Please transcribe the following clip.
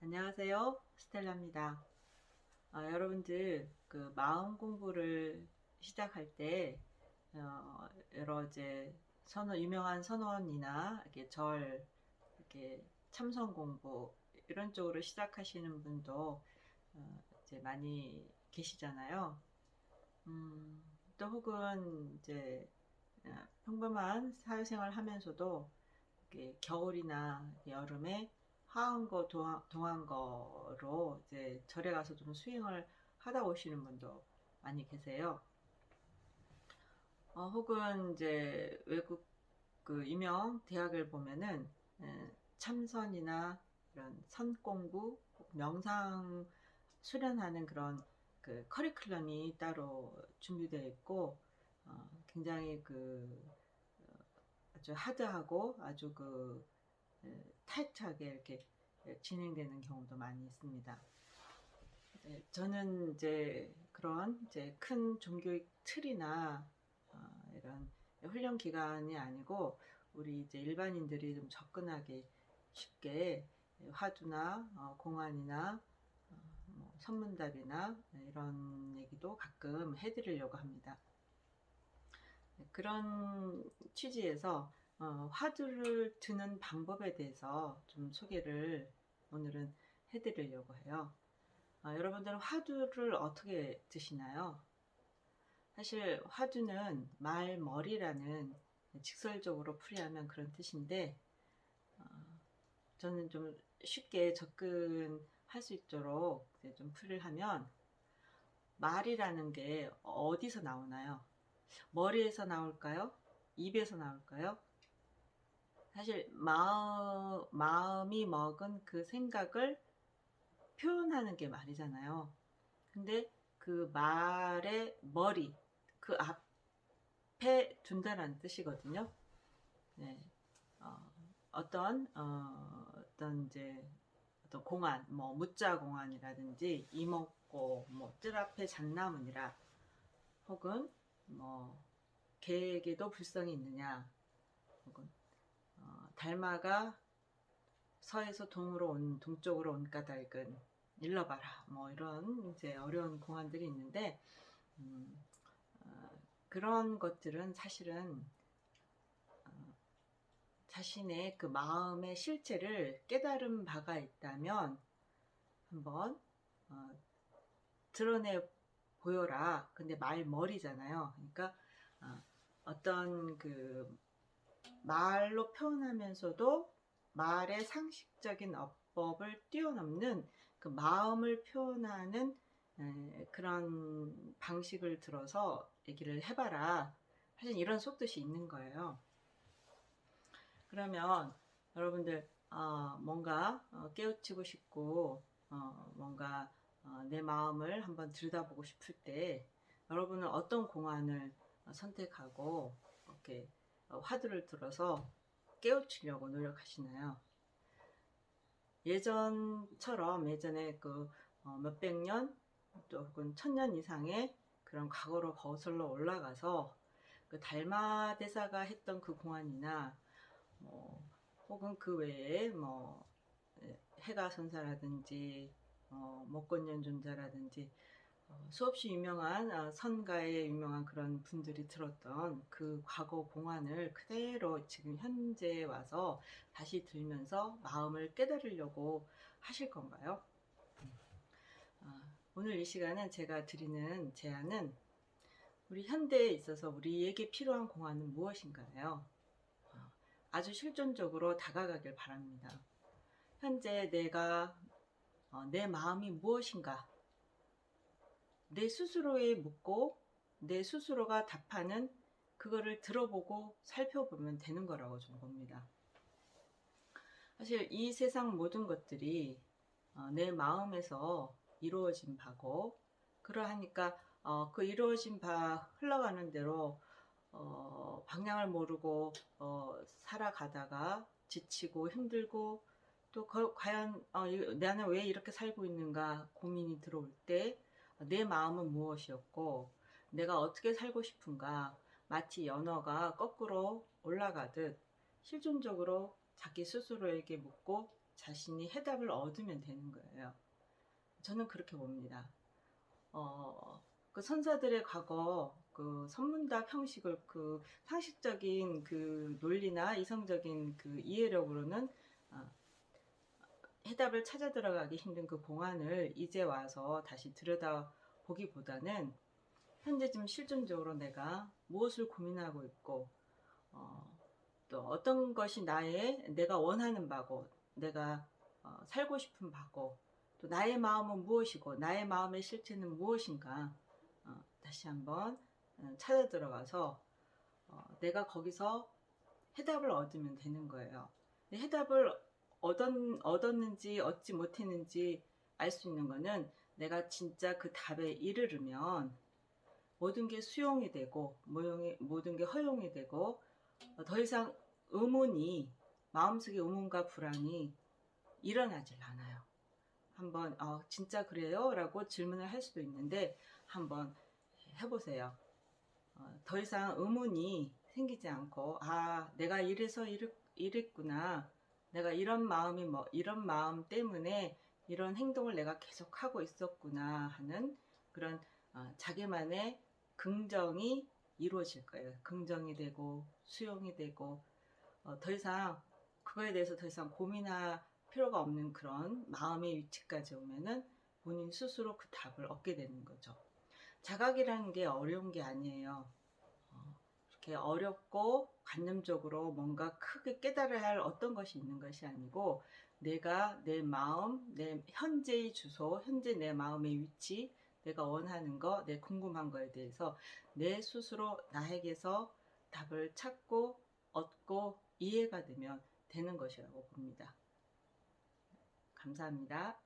안녕하세요. 스텔라입니다. 아, 여러분들 그 마음 공부를 시작할 때 어, 여러 이제 선원 유명한 선원이나 이렇게 절 이렇게 참선 공부 이런 쪽으로 시작하시는 분도 어, 이제 많이 계시잖아요. 음, 또 혹은 이제 어, 평범한 사회생활 하면서도 겨울이나 여름에 화한거 동한, 동한 거로 이제 절에 가서 좀 수행을 하다 오시는 분도 많이 계세요. 어, 혹은 이제 외국 그 유명 대학을 보면은 에, 참선이나 이런 선공부, 명상 수련하는 그런 그 커리큘럼이 따로 준비되어 있고 어, 굉장히 그 어, 아주 하드하고 아주 그 에, 타이트하게 이렇게 진행되는 경우도 많이 있습니다. 네, 저는 이제 그런 이제 큰 종교의 틀이나 어, 이런 훈련 기간이 아니고 우리 이제 일반인들이 좀 접근하기 쉽게 화두나 어, 공안이나 어, 뭐 선문답이나 이런 얘기도 가끔 해드리려고 합니다. 네, 그런 취지에서 어, 화두를 드는 방법에 대해서 좀 소개를 오늘은 해드리려고 해요. 어, 여러분들은 화두를 어떻게 드시나요? 사실 화두는 말머리라는 직설적으로 풀이하면 그런 뜻인데 어, 저는 좀 쉽게 접근할 수 있도록 좀 풀이를 하면 말이라는 게 어디서 나오나요? 머리에서 나올까요? 입에서 나올까요? 사실 마음, 마음이 먹은 그 생각을 표현하는 게 말이잖아요. 근데 그 말의 머리, 그 앞에 둔다라는 뜻이거든요. 네. 어, 떤 어, 어떤 이제 어떤 공안, 뭐 무자 공안이라든지 이목고, 뭐 뜰 앞에 잣나무니라, 혹은 뭐 개에게도 불성이 있느냐, 혹은 달마가 서에서 동으로 온 동쪽으로 온 까닭은 일러봐라 뭐 이런 이제 어려운 공안들이 있는데 음, 어, 그런 것들은 사실은 어, 자신의 그 마음의 실체를 깨달은 바가 있다면 한번 어, 드러내 보여라. 근데 말머리잖아요. 그러니까 어, 어떤 그 말로 표현하면서도 말의 상식적인 어법을 뛰어넘는 그 마음을 표현하는 그런 방식을 들어서 얘기를 해봐라. 사실 이런 속뜻이 있는 거예요. 그러면 여러분들 어, 뭔가 어, 깨우치고 싶고 어, 뭔가 어, 내 마음을 한번 들여다보고 싶을 때 여러분은 어떤 공안을 선택하고 이렇게 어, 화두를 들어서 깨우치려고 노력하시나요? 예전처럼 예전에 그 어, 몇백 년, 또 혹은 천년 이상의 그런 과거로 거슬러 올라가서 그 달마 대사가 했던 그 공안이나 뭐 혹은 그 외에 뭐 예, 해가 선사라든지 어, 목건년 존자라든지 어, 수없이 유명한 어, 선가에 유명한 그런 분들이 들었던 그 과거 공안을 그대로 지금 현재에 와서 다시 들면서 마음을 깨달으려고 하실 건가요? 아, 오늘 이 시간은 제가 드리는 제안은 우리 현대에 있어서 우리에게 필요한 공안은 무엇인가요? 아, 아주 실존적으로 다가가길 바랍니다. 현재 내가 내 마음이 무엇인가 내 스스로에 묻고 내 스스로가 답하는 그거를 들어보고 살펴보면 되는 거라고 저는 봅니다. 사실 이 세상 모든 것들이 어, 내 마음에서 이루어진 바고 그러하니까 어, 그 이루어진 바 흘러가는 대로 어, 방향을 모르고 살아가다가 지치고 힘들고 또 과연 나는 왜 이렇게 살고 있는가 고민이 들어올 때 내 마음은 무엇이었고 내가 어떻게 살고 싶은가 마치 연어가 거꾸로 올라가듯 실존적으로 자기 스스로에게 묻고 자신이 해답을 얻으면 되는 거예요. 저는 그렇게 봅니다. 어, 그 선사들의 과거 그 선문답 형식을 그 상식적인 그 논리나 이성적인 그 이해력으로는 어, 해답을 찾아 들어가기 힘든 그 공안을 이제 와서 다시 들여다 보기보다는 현재 지금 실존적으로 내가 무엇을 고민하고 있고 어, 또 어떤 것이 나의 내가 원하는 바고 내가 어, 살고 싶은 바고 또 나의 마음은 무엇이고 나의 마음의 실체는 무엇인가 어, 다시 한번 어, 찾아 들어가서 어, 내가 거기서 해답을 얻으면 되는 거예요. 해답을 얻었, 얻었는지 얻지 못했는지 알 수 있는 거는 내가 진짜 그 답에 이르르면 모든 게 수용이 되고 모든 게 허용이 되고 어, 더 이상 의문이 마음속에 의문과 불안이 일어나질 않아요. 한번 어, 진짜 그래요? 라고 질문을 할 수도 있는데 한번 해보세요. 어, 더 이상 의문이 생기지 않고 아 내가 이래서 이랬, 이랬구나 내가 이런 마음이 뭐 이런 마음 때문에 이런 행동을 내가 계속 하고 있었구나 하는 그런 어, 자기만의 긍정이 이루어질 거예요. 긍정이 되고 수용이 되고 어, 더 이상 그거에 대해서 더 이상 고민할 필요가 없는 그런 마음의 위치까지 오면은 본인 스스로 그 답을 얻게 되는 거죠. 자각이라는 게 어려운 게 아니에요. 어, 이렇게 어렵고 관념적으로 뭔가 크게 깨달아야 할 어떤 것이 있는 것이 아니고 내가 내 마음, 내 현재의 주소, 현재 내 마음의 위치, 내가 원하는 거, 내 궁금한 거에 대해서 내 스스로 나에게서 답을 찾고 얻고 이해가 되면 되는 것이라고 봅니다. 감사합니다.